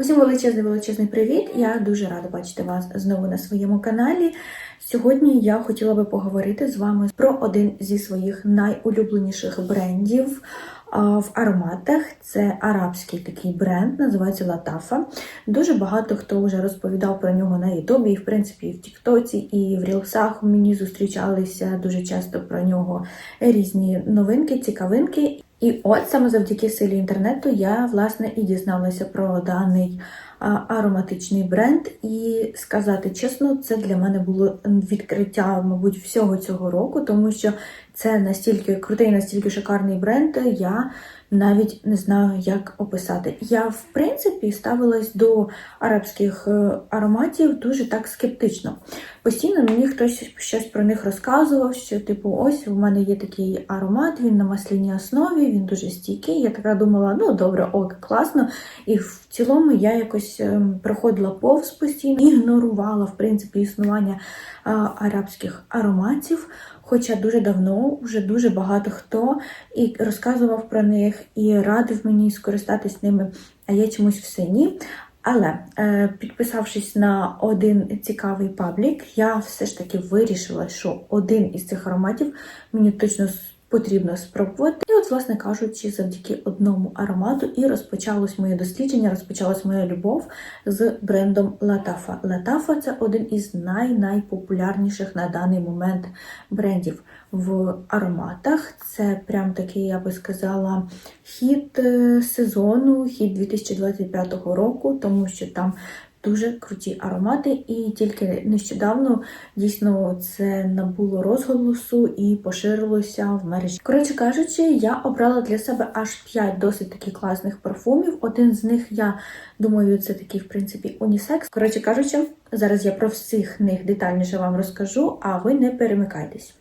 Усім величезний величезний привіт! Я дуже рада бачити вас знову на своєму каналі. Сьогодні я хотіла би поговорити з вами про один зі своїх найулюбленіших брендів в ароматах. Це арабський такий бренд, називається Латафа. Дуже багато хто вже розповідав про нього на Ютубі, і в принципі і в Тіктоці, і в Рілсах мені зустрічалися дуже часто про нього різні новинки, цікавинки. І от саме завдяки силі інтернету я власне і дізналася про даний ароматичний бренд. І сказати чесно, це для мене було відкриття, мабуть, всього цього року, тому що це настільки крутий, настільки шикарний бренд. Я навіть не знаю, як описати. Я, в принципі, ставилась до арабських е, ароматів дуже так скептично. Постійно мені хтось щось про них розказував, що, типу, ось в мене є такий аромат, він на масляній основі, він дуже стійкий. Я така думала, ну добре, ок, класно. І в цілому я якось ем, проходила повз постійно, ігнорувала в принципі існування арабських ароматів. Хоча дуже давно вже дуже багато хто і розказував про них, і радив мені скористатись ними, а я чомусь все ні. Але е, підписавшись на один цікавий паблік, я все ж таки вирішила, що один із цих ароматів мені точно потрібно спробувати. От, власне кажучи, завдяки одному аромату і розпочалось моє дослідження, розпочалась моя любов з брендом Латафа. Латафа це один із най-найпопулярніших на даний момент брендів в ароматах. Це прям такий, я би сказала, хід е, сезону, хід 2025 року, тому що там дуже круті аромати, і тільки нещодавно дійсно це набуло розголосу і поширилося в мережі. Коротше кажучи, я обрала для себе аж 5 досить таких класних парфумів. Один з них, я думаю, це такий, в принципі, унісекс. Коротше кажучи, зараз я про всіх них детальніше вам розкажу, а ви не перемикайтесь.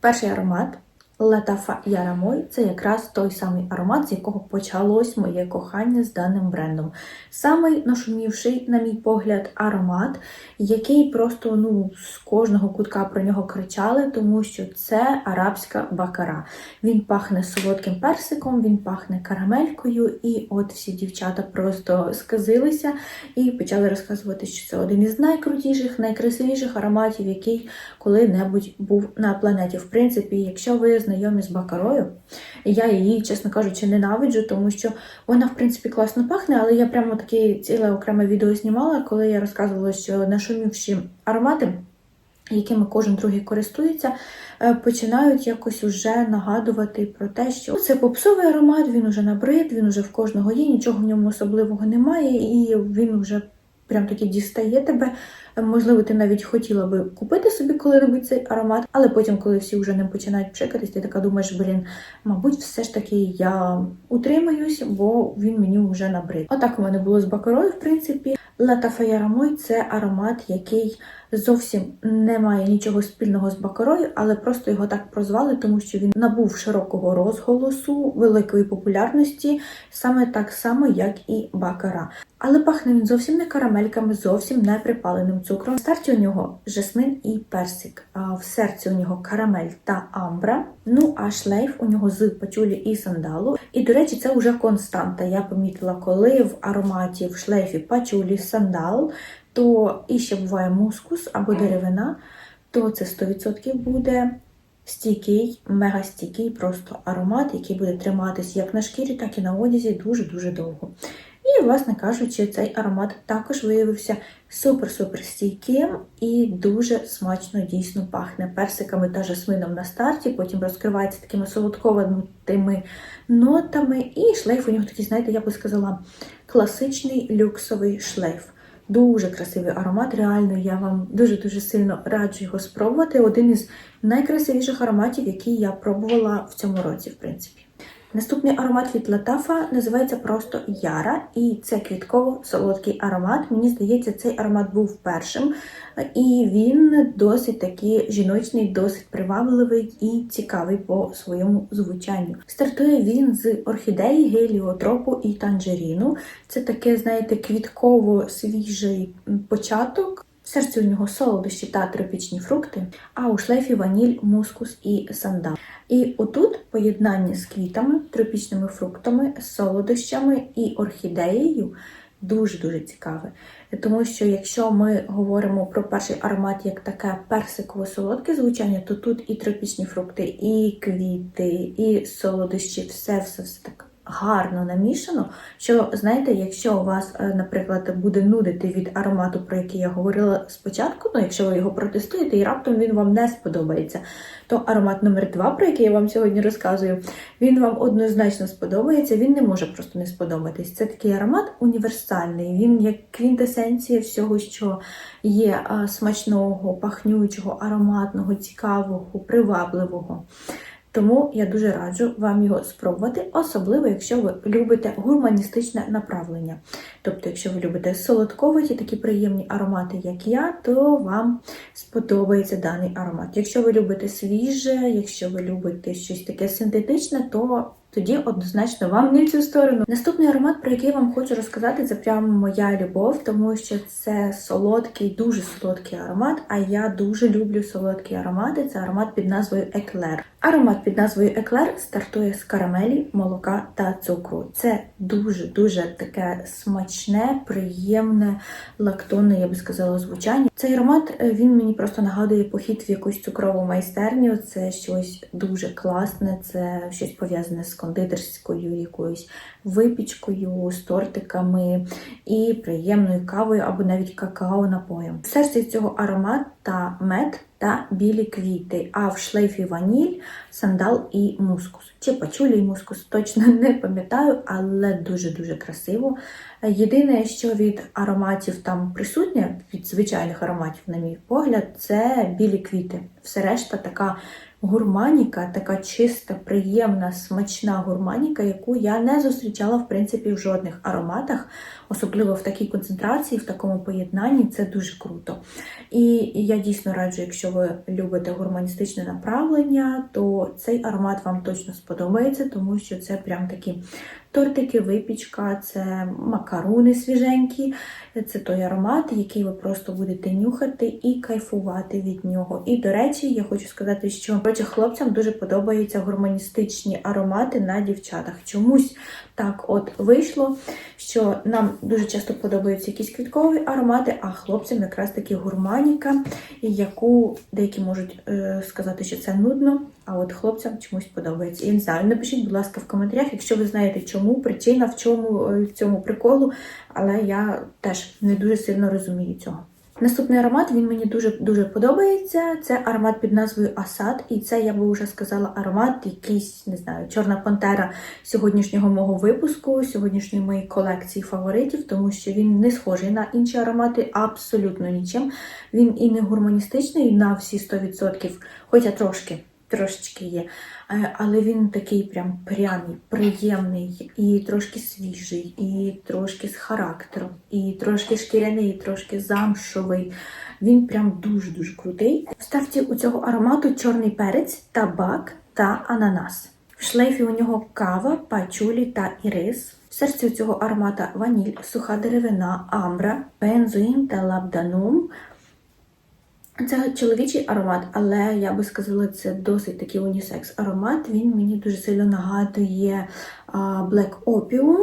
Перший аромат. Латафа Ярамой це якраз той самий аромат, з якого почалось моє кохання з даним брендом. Самий нашумівший, на мій погляд, аромат, який просто ну, з кожного кутка про нього кричали, тому що це арабська бакара. Він пахне солодким персиком, він пахне карамелькою, і от всі дівчата просто сказилися і почали розказувати, що це один із найкрутіших, найкрасивіших ароматів, який коли-небудь був на планеті. В принципі, якщо ви знайомі з бакарою. Я її, чесно кажучи, ненавиджу, тому що вона, в принципі, класно пахне, але я прямо таке ціле окреме відео знімала, коли я розказувала, що нашумівші аромати, якими кожен другий користується, е, починають якось уже нагадувати про те, що це попсовий аромат, він уже набрид, він уже в кожного є, нічого в ньому особливого немає, і він вже прям таки дістає тебе. Можливо, ти навіть хотіла би купити собі коли-небудь цей аромат, але потім, коли всі вже не починають пшикатись, ти така думаєш, блін, мабуть, все ж таки я утримаюсь, бо він мені вже набрид. Отак у мене було з бакарою, в принципі. Латафаярамой це аромат, який зовсім не має нічого спільного з бакарою, але просто його так прозвали, тому що він набув широкого розголосу, великої популярності, саме так само, як і бакара. Але пахне він зовсім не карамельками, зовсім не припаленим цукром. В старті у нього жасмин і персик, в серці у нього карамель та амбра. Ну а шлейф у нього з пачулі і сандалу. І, до речі, це вже константа. Я помітила, коли в ароматі в шлейфі пачулі сандал, то і ще буває мускус або деревина, то це 100% буде. Стійкий, мега стійкий просто аромат, який буде триматись як на шкірі, так і на одязі дуже-дуже довго. І, власне кажучи, цей аромат також виявився супер-супер стійким і дуже смачно дійсно пахне персиками та жасмином на старті, потім розкривається такими солодковатими нотами. І шлейф у нього такий, знаєте, я би сказала, класичний люксовий шлейф. Дуже красивий аромат, реально я вам дуже-дуже сильно раджу його спробувати. Один із найкрасивіших ароматів, які я пробувала в цьому році, в принципі. Наступний аромат від Латафа називається просто Яра, і це квітково-солодкий аромат. Мені здається, цей аромат був першим, і він досить такий жіночний, досить привабливий і цікавий по своєму звучанню. Стартує він з орхідеї, геліотропу і танжеріну. Це таке, знаєте, квітково-свіжий початок. В серці у нього солодощі та тропічні фрукти, а у шлейфі ваніль, мускус і сандал. І отут поєднання з квітами, тропічними фруктами, солодощами і орхідеєю дуже-дуже цікаве. Тому що якщо ми говоримо про перший аромат як таке персиково-солодке звучання, то тут і тропічні фрукти, і квіти, і солодощі, все, все, все так гарно намішано. Що знаєте, якщо у вас, е, наприклад, буде нудити від аромату, про який я говорила спочатку, ну якщо ви його протестуєте і раптом він вам не сподобається, то аромат номер 2 про який я вам сьогодні розказую, він вам однозначно сподобається. Він не може просто не сподобатись. Це такий аромат універсальний. Він як квінтесенція всього, що є смачного, пахнючого, ароматного, цікавого, привабливого. Тому я дуже раджу вам його спробувати, особливо якщо ви любите гурманістичне направлення. Тобто, якщо ви любите солодковаті, такі приємні аромати, як я, то вам сподобається даний аромат. Якщо ви любите свіже, якщо ви любите щось таке синтетичне, то тоді однозначно вам не в цю сторону. Наступний аромат, про який я вам хочу розказати, це прямо моя любов, тому що це солодкий, дуже солодкий аромат. А я дуже люблю солодкі аромати. Це аромат під назвою Еклер. Аромат під назвою Еклер стартує з карамелі, молока та цукру. Це дуже-дуже таке смачне, приємне, лактонне, я би сказала, звучання. Цей аромат е, він мені просто нагадує похід в якусь цукрову майстерню. Це щось дуже класне, це щось пов'язане з кондитерською якоюсь випічкою, з тортиками і приємною кавою або навіть какао напоєм. В серці цього аромат та мед та білі квіти, а в шлейфі ваніль, сандал і мускус. Чи пачулі і мускус, точно не пам'ятаю, але дуже-дуже красиво. Єдине, що від ароматів там присутнє, від звичайних ароматів, на мій погляд, це білі квіти. Все решта така гурманіка, така чиста, приємна, смачна гурманіка, яку я не зустрічала, в принципі, в жодних ароматах, особливо в такій концентрації, в такому поєднанні, це дуже круто. І я дійсно раджу, якщо ви любите гурманістичне направлення, то цей аромат вам точно сподобається, тому що це прям такі тортики, випічка, це макаруни свіженькі, це той аромат, який ви просто будете нюхати і кайфувати від нього. І, до речі, я хочу сказати, що хлопцям дуже подобаються гурманістичні аромати на дівчатах. Чомусь так от вийшло, що нам дуже часто подобаються якісь квіткові аромати, а хлопцям якраз таки гурманіка, яку деякі можуть е, сказати, що це нудно, а от хлопцям чомусь подобається. Я не знаю, напишіть, будь ласка, в коментарях, якщо ви знаєте, чому причина в чому е, в цьому приколу, але я теж не дуже сильно розумію цього. Наступний аромат він мені дуже дуже подобається. Це аромат під назвою Асад, і це я би вже сказала аромат, якийсь не знаю, чорна пантера сьогоднішнього мого випуску, сьогоднішньої моєї колекції фаворитів, тому що він не схожий на інші аромати абсолютно нічим. Він і не гурманістичний на всі 100%, хоча трошки. Трошечки є, Е, але він такий прям пряний, приємний, і трошки свіжий, і трошки з характером, і трошки шкіряний, і трошки замшовий. Він прям дуже-дуже крутий. В старті у цього аромату чорний перець, табак та ананас. В шлейфі у нього кава, пачулі та ірис. В серці у цього аромата ваніль, суха деревина, амбра, бензоїн та лабданум. Це чоловічий аромат, але я би сказала, це досить такий унісекс аромат. Він мені дуже сильно нагадує Black Opium,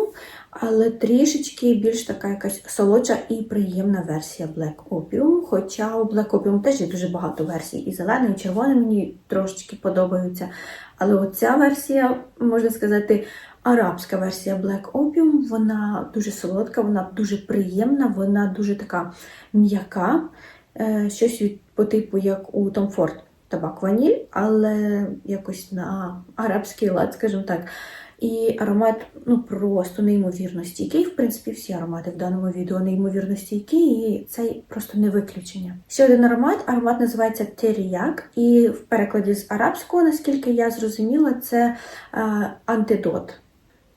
але трішечки більш така якась солодша і приємна версія Black Opium. Хоча у Black Opium теж є дуже багато версій. І зелений, і червоний мені трошечки подобаються. Але оця версія, можна сказати, арабська версія Black Opium, вона дуже солодка, вона дуже приємна, вона дуже така м'яка. Е, щось по типу, як у Tom Ford табак ваніль, але якось на арабський лад, скажімо так. І аромат ну просто неймовірно стійкий. В принципі, всі аромати в даному відео неймовірно стійкі, і цей просто не виключення. Ще один аромат. Аромат називається Теріяк, і в перекладі з арабського, наскільки я зрозуміла, це е, антидот.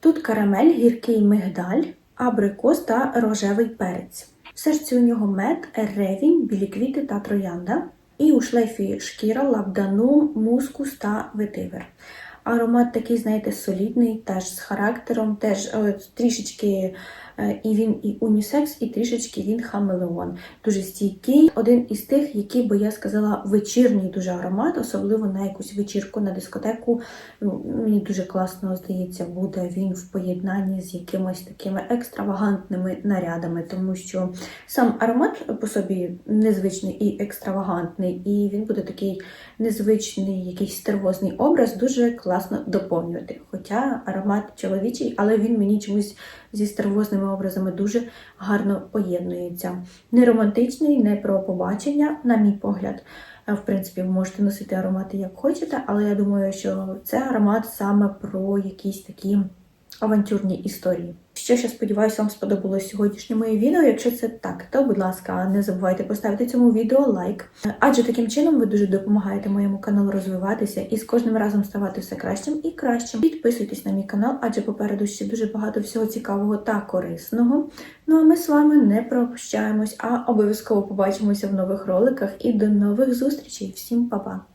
Тут карамель, гіркий мигдаль, абрикос та рожевий перець. В серці у нього мед, ревінь, білі квіти та троянда. І у шлейфі шкіра, лабдану, мускус та ветивер. Аромат такий, знаєте, солідний, теж з характером, теж о, трішечки І він і унісекс, і трішечки він хамелеон. Дуже стійкий. Один із тих, який би я сказала, вечірній дуже аромат, особливо на якусь вечірку на дискотеку. Ну, Мені дуже класно здається, буде він в поєднанні з якимось такими екстравагантними нарядами, тому що сам аромат по собі незвичний і екстравагантний, і він буде такий незвичний, якийсь стервозний образ, дуже класно доповнювати. Хоча аромат чоловічий, але він мені чомусь зі стервозними образами дуже гарно поєднуються. Не романтичний, не про побачення, на мій погляд. Е, В принципі, ви можете носити аромати як хочете, але я думаю, що це аромат саме про якісь такі авантюрні історії. Ж, я сподіваюся, вам сподобалось сьогоднішнє моє відео. Якщо це так, то будь ласка, не забувайте поставити цьому відео лайк. Адже таким чином ви дуже допомагаєте моєму каналу розвиватися і з кожним разом ставати все кращим і кращим. Підписуйтесь на мій канал, адже попереду ще дуже багато всього цікавого та корисного. Ну а ми з вами не прощаємось, а обов'язково побачимося в нових роликах і до нових зустрічей. Всім па-па!